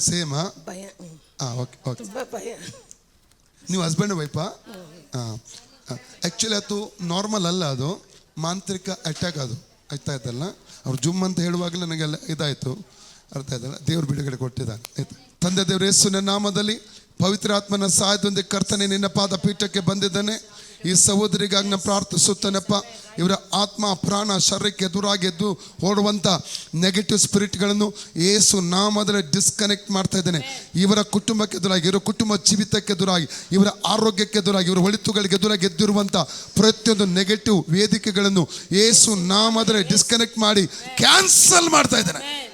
ಸೇಮಾ ಭಯ. ಹಾಂ okay okay ತುಂಬಾ ಭಯ ನೀವು ಹಸ್ಬೆಂಡ್ ವೈಫಾ ಹಾಂ ಆ್ಯಕ್ಚುಲಿ ಅದು ನಾರ್ಮಲ್ ಅಲ್ಲ ಅದು. ಮಾಂತ್ರಿಕ ಅಟ್ಯಾಕ್ ಅದು. ಆಯ್ತಾ ಇದ್ದಲ್ಲ ಅವ್ರು ಜುಮ್ ಅಂತ ಹೇಳುವಾಗಲೇ ನನಗೆಲ್ಲ ಇದಾಯಿತು. ಅರ್ಥ ಆಯ್ತಲ್ಲ? ದೇವ್ರು ಬಿಡುಗಡೆ ಕೊಟ್ಟಿದ್ದಾನೆ. ಆಯ್ತು. ತಂದೆ ದೇವ್ರ ಯೇಸುವಿನ ನಾಮದಲ್ಲಿ ಪವಿತ್ರಾತ್ಮನ ಸಹಾಯದೊಂದಿಗೆ ಕರ್ತನೆ ನಿನ್ನ ಪಾದ ಪೀಠಕ್ಕೆ ಬಂದಿದ್ದಾನೆ. ಈ ಸಹೋದರಿಗಾಗಿ ನಾನು ಪ್ರಾರ್ಥಿಸುತ್ತೇನಪ್ಪ. ಇವರ ಆತ್ಮ, ಪ್ರಾಣ, ಶರೀರಕ್ಕೆ ಎದುರಾಗೆದ್ದು ಓಡುವಂಥ ನೆಗೆಟಿವ್ ಸ್ಪಿರಿಟ್ಗಳನ್ನು ಏಸು ನಾಮದಲ್ಲಿ ಡಿಸ್ಕನೆಕ್ಟ್ ಮಾಡ್ತಾ ಇದ್ದೇನೆ. ಇವರ ಕುಟುಂಬಕ್ಕೆ ಎದುರಾಗಿ, ಇವರ ಕುಟುಂಬ ಜೀವಿತಕ್ಕೆ ಎದುರಾಗಿ, ಇವರ ಆರೋಗ್ಯಕ್ಕೆ ಎದುರಾಗಿ, ಇವರ ಒಳಿತುಗಳಿಗೆ ಎದುರಾಗಿ ಎದ್ದಿರುವಂಥ ಪ್ರತಿಯೊಂದು ನೆಗೆಟಿವ್ ವೇದಿಕೆಗಳನ್ನು ಏಸು ನಾಮದಲ್ಲಿ ಡಿಸ್ಕನೆಕ್ಟ್ ಮಾಡಿ ಕ್ಯಾನ್ಸಲ್ ಮಾಡ್ತಾ ಇದ್ದೇನೆ.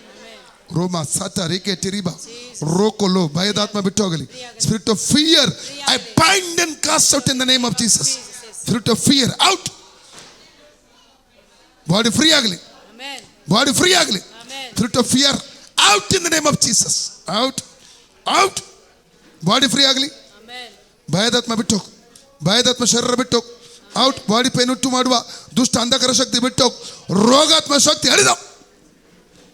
ರೋಮ ಸತ ರೇಖೆ ಟಿರಿಬ ರೋಕೊಲು ಭಯದಾತ್ಮ ಬಿಟ್ಟು ಹೋಗಲಿ spirit of fear I bind and cast out in the name of Jesus spirit of fear out body free ಆಗಲಿ Amen. ಬಾಡಿ ಫ್ರೀ ಆಗಲಿ Amen. Spirit of fear out in the name of Jesus out out body free ಆಗಲಿ Amen. ಭಯದಾತ್ಮ ಬಿಟ್ಟು ಹೋಗು ಭಯದಾತ್ಮ ಶರೀರ ಬಿಟ್ಟು ಹೋಗು out body pain ಉಂಟು ಮಾಡುವ ದುಷ್ಟ ಅಂಧಕರ ಶಕ್ತಿ ಬಿಟ್ಟು ಹೋಗು ರೋಗಾತ್ಮ ಶಕ್ತಿ ಎಳೆದ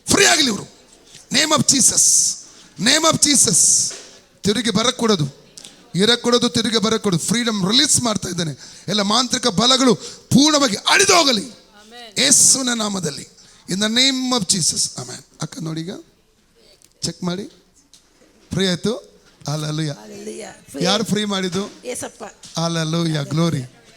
ಫ್ರೀ ಆಗಲಿ ಇವರು name of Jesus name of Jesus ತಿರುಗಿ ಬರಕ್ ಕೊಡೋದು ಇರಕ್ ಕೊಡೋದು ತಿರುಗಿ ಬರಕ್ ಕೊಡೋದು ಫ್ರೀಡಮ್ ರಿಲೀಸ್ ಮಾಡ್ತಾ ಇದ್ದಾನೆ. ಎಲ್ಲ ಮಾಂತ್ರಿಕ ಬಲಗಳು ಪೂರ್ಣವಾಗಿ ಅಳಿದು ಹೋಗಲಿ. ಯೇಸುವಿನ ನಾಮದಲ್ಲಿ. In the name of Jesus ಆಮೇಲೆ ಅಕ್ಕ ನೋಡಿ ಈಗ ಚೆಕ್ ಮಾಡಿ. ಫ್ರೀ ಆಯ್ತು? Hallelujah. ಯಾರು ಫ್ರೀ ಮಾಡಿದ್ದು? ಅಲ್ಲ ಅಲ್ಲಲ್ಲೂಯ ಗ್ಲೋರಿ